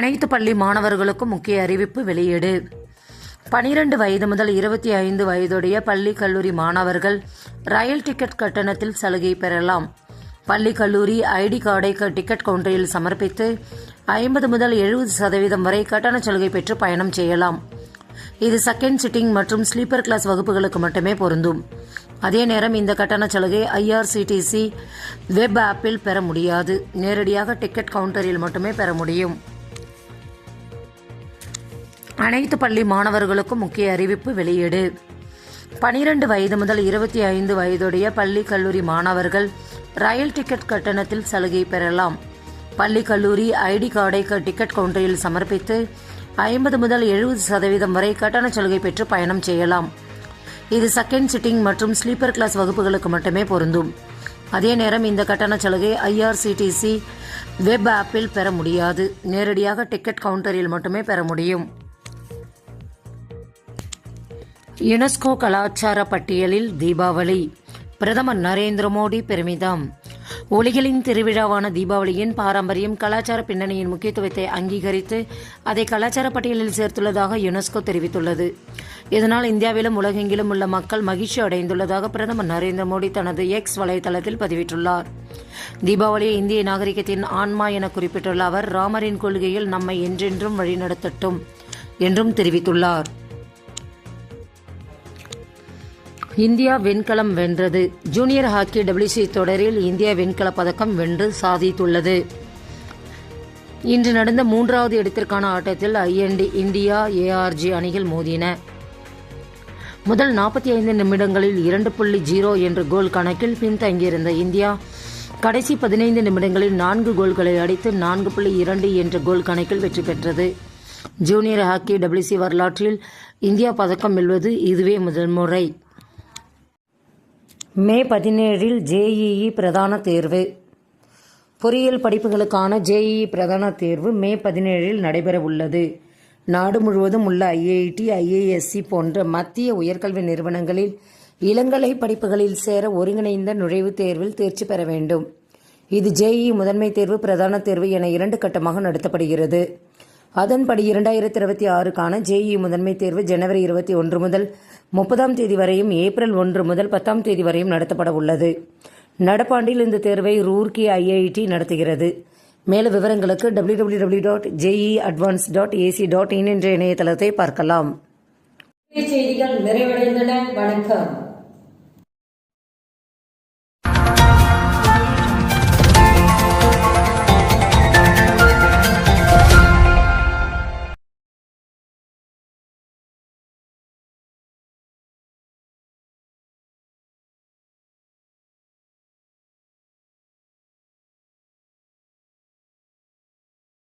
அனைத்து பள்ளி மாணவர்களுக்கும் முக்கிய அறிவிப்பு வெளியீடு. பனிரெண்டு வயது முதல் இருபத்தி ஐந்து வயதுடைய பள்ளி கல்லூரி மாணவர்கள் ரயில் டிக்கெட் கட்டணத்தில் சலுகை பெறலாம். பள்ளி கல்லூரி ஐடி கார்டை க- டிக்கெட் கவுண்டரில் சமர்ப்பித்து ஐம்பது முதல் எழுபது சதவீதம் வரை கட்டண சலுகை பெற்று பயணம் செய்யலாம். இது செகண்ட் சிட்டிங் மற்றும் ஸ்லீப்பர் கிளாஸ் வகுப்புகளுக்கு மட்டுமே பொருந்தும். அதே நேரம் இந்த கட்டண சலுகை ஐஆர்சிடிசி வெப் ஆப்பில் பெற முடியாது. நேரடியாக டிக்கெட் கவுண்டரில் மட்டுமே பெற முடியும். அனைத்து பள்ளி மாணவர்களுக்கும் முக்கிய அறிவிப்பு வெளியீடு. பனிரெண்டு வயது முதல் இருபத்தி ஐந்து வயதுடைய பள்ளி கல்லூரி மாணவர்கள் ரயில் டிக்கெட் கட்டணத்தில் சலுகை பெறலாம். பள்ளி கல்லூரி ஐடி கார்டை க- டிக்கெட் கவுண்டரில் சமர்ப்பித்து ஐம்பது முதல் எழுபது சதவீதம் வரை கட்டண சலுகை பெற்று பயணம் செய்யலாம். இது செகண்ட் சிட்டிங் மற்றும் ஸ்லீப்பர் கிளாஸ் வகுப்புகளுக்கு மட்டுமே பொருந்தும். அதே நேரம் இந்த கட்டண சலுகை ஐஆர்சிடிசி வெப் ஆப்பில் பெற முடியாது. நேரடியாக டிக்கெட் கவுண்டரில் மட்டுமே பெற முடியும். யுனெஸ்கோ கலாச்சார பட்டியலில் தீபாவளி. பிரதமர் நரேந்திர மோடி பெருமிதம். ஒளிகளின் திருவிழாவான தீபாவளியின் பாரம்பரியம் கலாச்சார பின்னணியின் முக்கியத்துவத்தை அங்கீகரித்து அதை கலாச்சார பட்டியலில் சேர்த்துள்ளதாக யுனெஸ்கோ தெரிவித்துள்ளது. இதனால் இந்தியாவிலும் உலகெங்கிலும் உள்ள மக்கள் மகிழ்ச்சி அடைந்துள்ளதாக பிரதமர் நரேந்திர மோடி தனது எக்ஸ் வலைதளத்தில் பதிவிட்டுள்ளார். தீபாவளியை இந்திய நாகரிகத்தின் ஆன்மா என குறிப்பிட்டுள்ள அவர் ராமரின் கொள்கையில் நம்மை என்றென்றும் வழிநடத்தட்டும் என்றும் தெரிவித்துள்ளார். இந்தியா வெண்கலம் வென்றது. ஜூனியர் ஹாக்கி டபிள்யூசி தொடரில் இந்தியா வெண்கலப் பதக்கம் வென்று சாதித்துள்ளது. இன்று நடந்த மூன்றாவது இடத்திற்கான ஆட்டத்தில் ஐஎன்டி இந்தியா ஏஆர்ஜி அணிகள் மோதின. முதல் நாற்பத்தி ஐந்து நிமிடங்களில் இரண்டு புள்ளி ஜீரோ என்ற கோல் கணக்கில் பின்தங்கியிருந்த இந்தியா கடைசி பதினைந்து நிமிடங்களில் நான்கு கோல்களை அடித்து நான்கு புள்ளி இரண்டு என்ற கோல் கணக்கில் வெற்றி பெற்றது. ஜூனியர் ஹாக்கி டபிள்யூசி வரலாற்றில் இந்தியா பதக்கம் வெல்வது இதுவே முதல் முறை. மே பதினேழில் ஜேஇஇ பிரதான தேர்வு. பொறியியல் படிப்புகளுக்கான ஜேஇஇ பிரதான தேர்வு மே பதினேழில் நடைபெற உள்ளது நாடு முழுவதும் உள்ள ஐஐடி ஐஏஎஸ்சி போன்ற மத்திய உயர்கல்வி நிறுவனங்களில் இளங்கலை படிப்புகளில் சேர ஒருங்கிணைந்த நுழைவுத் தேர்வில் தேர்ச்சி பெற வேண்டும். இது ஜேஇ முதன்மை தேர்வு பிரதான தேர்வு என இரண்டு கட்டமாக நடத்தப்படுகிறது. அதன்படி இரண்டாயிரத்தி இருபத்தி ஆறுக்கான ஜேஇ முதன்மை தேர்வு ஜனவரி இருபத்தி ஒன்று முதல் முப்பதாம் தேதி வரையும் ஏப்ரல் ஒன்று முதல் பத்தாம் தேதி வரையும் நடத்தப்பட உள்ளது நடப்பாண்டில் இந்த தேர்வை ரூர்கி ஐஐடி நடத்துகிறது. மேலும் விவரங்களுக்கு W W W dot JE advance dot AC dot in என்ற இணையதளத்தை பார்க்கலாம். செய்திகள் நிறைவடைந்தன. வணக்கம்.